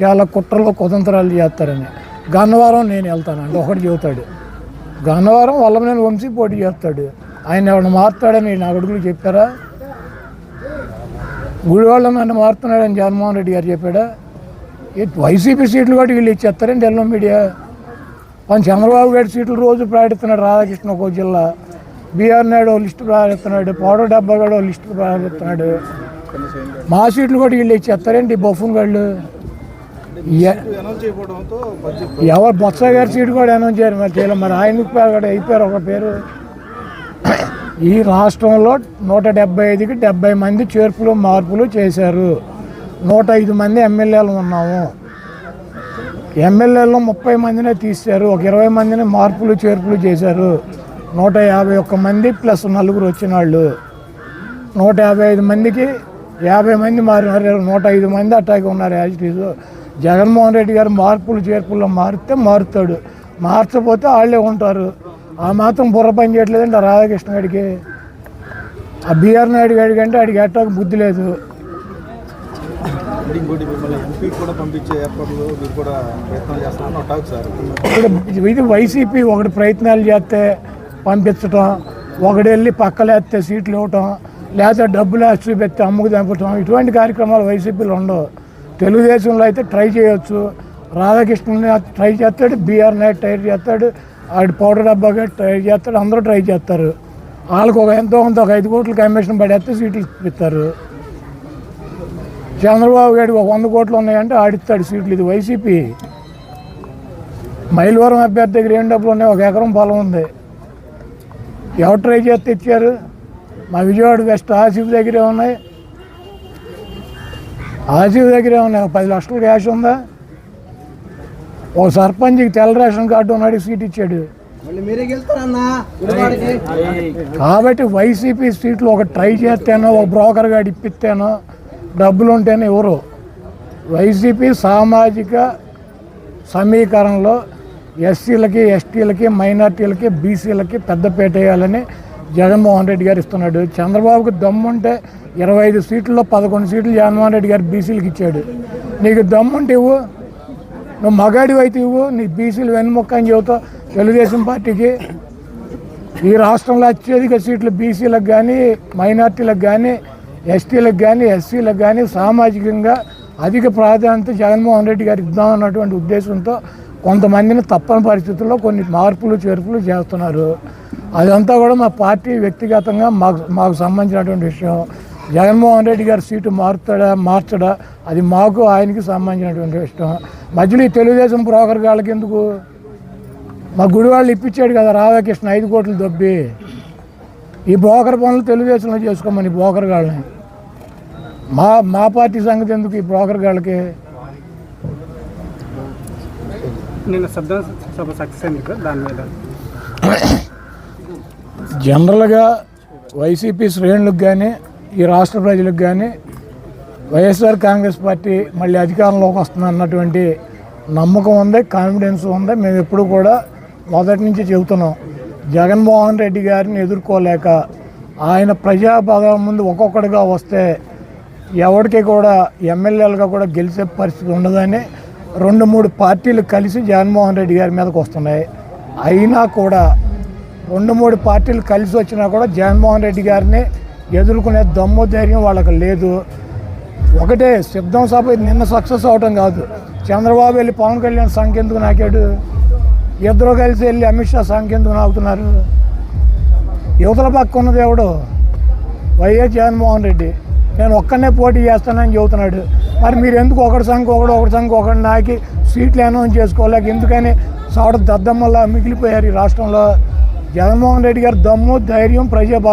చాలా కుట్రలో కుతంత్రాలు చేస్తారని. గన్నవరం నేను వెళ్తానండి ఒకటి చెబుతాడు. గన్నవరం వల్లమనేని వంశీ పోటీ చేస్తాడు. ఆయన ఎవరిని మారుతాడని నా అడుగులు చెప్పారా? గుడివాళ్ళ నన్ను మారుతున్నాడని జగన్మోహన్ రెడ్డి గారు చెప్పాడా? ఈ వైసీపీ సీట్లు కూడా వీళ్ళు ఇచ్చేస్తారండి ఎల్లో మీడియా. పని చంద్రబాబు గారి సీట్లు రోజు ప్రకటిస్తున్నాడు రాధాకృష్ణ ఒక జిల్లా. బీఆర్ నాయుడు లిస్టు ప్రకటిస్తున్నాడు పౌడర్ డబ్బా గడో లిస్టు ప్రకటిస్తున్నాడు మా సీట్లు కూడా వీళ్ళు ఇచ్చేస్తారండి బొఫున్ గాళ్ళు. ఎవరు బొత్స గారి సీట్ కూడా అనౌన్స్ చేయరు మరి చేయలేదు మరి ఆయనకు కూడా అయిపోయారు ఒక పేరు. ఈ రాష్ట్రంలో నూట డెబ్బై ఐదుకి డెబ్బై మంది చేర్పులు మార్పులు చేశారు. నూట ఐదు మంది ఎమ్మెల్యేలు ఉన్నాము. ఎమ్మెల్యేలో ముప్పై మందినే తీశారు. ఒక ఇరవై మందిని మార్పులు చేర్పులు చేశారు. నూట యాభై ఒక్క మంది ప్లస్ నలుగురు వచ్చిన వాళ్ళు. నూట యాభై ఐదు మందికి యాభై మంది మారినారు. నూట ఐదు మంది అట్టాగే ఉన్నారు as it is. Jaganmohan Reddy గారు మార్పులు చేర్పుల్లో మారితే మారుతాడు. మార్చకపోతే వాళ్ళే ఉంటారు. ఆ మాత్రం బుర్ర పని చేయట్లేదండి రాధాకృష్ణ గారికి ఆ బిఆర్ నాయుడు గారికి అంటే ఆడికి ఎట్టాక బుద్ధి లేదు. ఇది వైసీపీ ఒకటి ప్రయత్నాలు చేస్తే పంపించటం ఒకటి వెళ్ళి పక్కలేస్తే సీట్లు ఇవ్వటం లేకపోతే డబ్బులు చూపెత్తే అమ్ముకు దంపటం ఇటువంటి కార్యక్రమాలు వైసీపీలో ఉండవు. తెలుగుదేశంలో అయితే ట్రై చేయొచ్చు. రాధాకృష్ణుని ట్రై చేస్తాడు బీఆర్ నాయుడు ట్రై చేస్తాడు ఆడి పౌడర్ డబ్బాగా ట్రై చేస్తాడు అందరూ ట్రై చేస్తారు. వాళ్ళకు ఒక ఎంతో కొంత ఒక ఐదు కోట్ల కమిషన్ పడేస్తే సీట్లు ఇస్తారు. చంద్రబాబు గారికి ఒక వంద కోట్లు ఉన్నాయంటే ఆడిస్తాడు సీట్లు. ఇది వైసీపీ. మైలవరం అభ్యర్థి దగ్గర ఏం డబ్బులు ఉన్నాయి? ఒక ఎకరం పొలం ఉంది. ఎవరు ట్రై చేస్తే ఇచ్చారు? మా విజయవాడ వెస్ట్ ఆసిఫ్ దగ్గరే ఉన్నాయి. ఆసిఫ్ దగ్గరే ఒక పది లక్షల క్యాష్ ఉందా? ఒక సర్పంచ్కి తెల్ల రేషన్ కార్డు ఉన్నాడు సీట్ ఇచ్చాడు. కాబట్టి వైసీపీ సీట్లు ఒక ట్రై చేస్తేనో ఒక బ్రోకర్ గాడు ఇప్పిస్తేనో డబ్బులు ఉంటేనే ఎవరు? వైసీపీ సామాజిక సమీకరణలో ఎస్సీలకి ఎస్టీలకి మైనార్టీలకి బీసీలకి పెద్దపేట వేయాలని జగన్మోహన్ రెడ్డి గారు ఇస్తున్నాడు. చంద్రబాబుకి దమ్ముంటే ఇరవై ఐదు సీట్లలో పదకొండు సీట్లు జగన్మోహన్ రెడ్డి గారు బీసీలకు ఇచ్చాడు. నీకు దమ్ముంటే ఇవ్వు. నువ్వు మగాడి అయితే ఇవ్వు. నీ బీసీలు వెన్నుముక్క అని చెబుతావు తెలుగుదేశం పార్టీకి. ఈ రాష్ట్రంలో అత్యధిక సీట్లు బీసీలకు కానీ మైనార్టీలకు కానీ ఎస్టీలకు కానీ ఎస్సీలకు కానీ సామాజికంగా అధిక ప్రాధాన్యత జగన్మోహన్ రెడ్డి గారికి ఇద్దామన్నటువంటి ఉద్దేశంతో కొంతమందిని తప్పని పరిస్థితుల్లో కొన్ని మార్పులు చేర్పులు చేస్తున్నారు. అదంతా కూడా మా పార్టీ వ్యక్తిగతంగా మాకు మాకు సంబంధించినటువంటి విషయం. జగన్మోహన్ రెడ్డి గారి సీటు మారుతాడా మార్చడా? అది మాకు ఆయనకి సంబంధించినటువంటి విషయం. మధ్యలో ఈ తెలుగుదేశం బ్రోకర్ గాళ్ళకి ఎందుకు? మా గుడి వాళ్ళు ఇప్పించాడు కదా రాధాకృష్ణ ఐదు కోట్లు దొబ్బి. ఈ బ్రోకర్ పనులు తెలుగుదేశంలో చేసుకోమని బ్రోకర్ గాళ్ళని. మా మా పార్టీ సంగతి ఎందుకు ఈ బ్రోకర్ గాళ్ళకి? నిన్న శబ్ద సభ సక్సెస్ అయింది కదా దాని మీద. జనరల్గా వైసీపీ శ్రేణులకు కానీ ఈ రాష్ట్ర ప్రజలకు కానీ వైఎస్ఆర్ కాంగ్రెస్ పార్టీ మళ్ళీ అధికారంలోకి వస్తుంది అన్నటువంటి నమ్మకం ఉంది కాన్ఫిడెన్స్ ఉంది. మేము ఎప్పుడు కూడా మొదటి నుంచి చెబుతున్నాం జగన్మోహన్ రెడ్డి గారిని ఎదుర్కోలేక ఆయన ప్రజాపదం ముందు ఒక్కొక్కడిగా వస్తే ఎవరికి కూడా ఎమ్మెల్యేలుగా కూడా గెలిచే పరిస్థితి ఉండదని రెండు మూడు పార్టీలు కలిసి జగన్మోహన్ రెడ్డి గారి మీదకి వస్తున్నాయి. అయినా కూడా రెండు మూడు పార్టీలు కలిసి వచ్చినా కూడా జగన్మోహన్ రెడ్డి గారిని ఎదుర్కొనే దమ్ము ధైర్యం వాళ్ళకి లేదు. ఒకటే సిద్ధం సభ నిన్న సక్సెస్ అవటం కాదు. చంద్రబాబు వెళ్ళి పవన్ కళ్యాణ్ సంఖ్యెందుకు నాకాడు? ఇద్దరు కలిసి వెళ్ళి అమిత్ షా సంఖ్యెందుకు నాకుతున్నారు? యువతల పక్క ఉన్నది ఎవడు? వైఎస్ జగన్మోహన్ రెడ్డి. నేను ఒక్కనే పోటీ చేస్తానని చెబుతున్నాడు. మరి మీరు ఎందుకు ఒకటి సంఖ్య ఒకడు ఒకటి సంఖ్య ఒకటి నాకి సీట్లు అనౌన్స్ చేసుకోలేక ఎందుకని సవడ దద్దమ్మల్లా మిగిలిపోయారు ఈ రాష్ట్రంలో? జగన్మోహన్ రెడ్డి గారు దమ్ము ధైర్యం ప్రజాబలం.